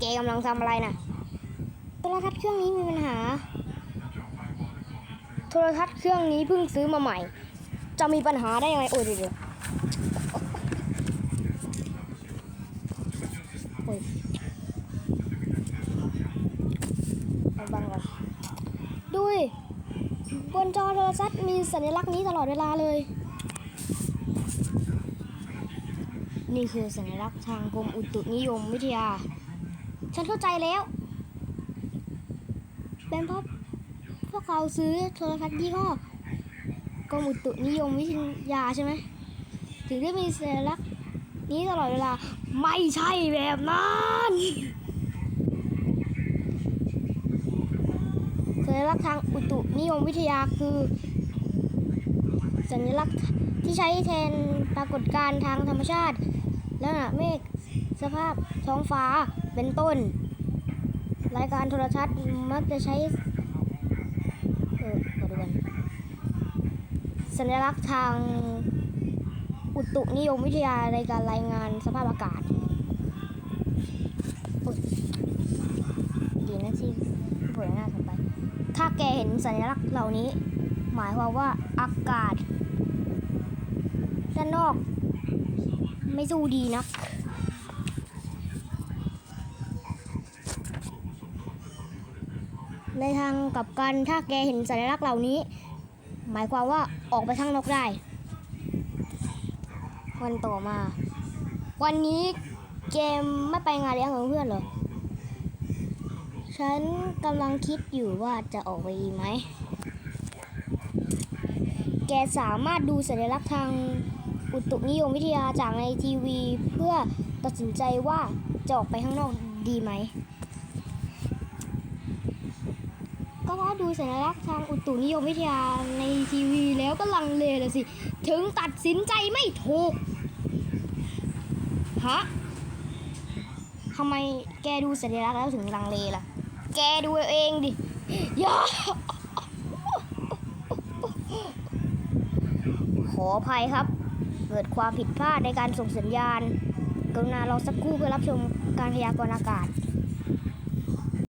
แกกำลังทำอะไรน่ะโทรทัศน์เครื่องนี้มีปัญหา โทรทัศน์เครื่องนี้เพิ่งซื้อมาใหม่ จะมีปัญหาได้ยังไงโอ้ยเดี๋ยวเดี๋ยวโอ้ยเอาบังก่อนดูบนจอโทรทัศน์มีสัญลักษณ์นี้ตลอดเวลาเลย นี่คือสัญลักษณ์ทางกรมอุตุนิยมวิทยา ฉันเข้าใจแล้ว เป็นเพราะพวกเราซื้อโทรทัศน์ยี่ห้อกรมอุตุนิยมวิทยาใช่ไหม ถึงได้มีสัญลักษณ์นี้ตลอดเวลา ไม่ใช่แบบนั้นสัญลักษณ์ทางอุตุนิยมวิทยาคือ สัญลักษณ์ที่ใช้แทนปรากฏการณ์ทางธรรมชาติ และเมฆสภาพท้องฟ้า เป็นต้น รายการโทรทัศน์มักจะใช้ เออขอดูกันสัญลักษณ์ทางอุตุนิยมวิทยาในการรายงานสภาพอากาศดีนะที่ผยหน้าเข้าไป ถ้าแกเห็นสัญลักษณ์เหล่านี้ หมายความว่าอากาศ ด้านนอกไม่สู้ดีนะ ในทางกับกันถ้าแกเห็นสัญลักษณ์เหล่านี้ หมายความว่าออกไปข้างนอกได้ วันต่อมา วันนี้เกมไม่ไปงานเลี้ยงของเพื่อนเหรอ ฉันกำลังคิดอยู่ว่าจะออกไปดีไหม แกสามารถดูสัญลักษณ์ทางอุตุนิยมวิทยาจากในทีวี เพื่อตัดสินใจว่าจะออกไปข้างนอกดีไหม ก็เพราะดูสัญลักษณ์ทางอุตุนิยมวิทยาในทีวีแล้วก็ลังเลเลยสิ ถึงตัดสินใจไม่ถูก ฮะทำไมแกดูสัญลักษณ์แล้วถึงลังเลล่ะ แกดูเองดิย่าขออภัยครับ เกิดความผิดพลาดในการส่งสัญญาณ กรุณารอสักครู่เพื่อรับชมการพยากรณ์อากาศ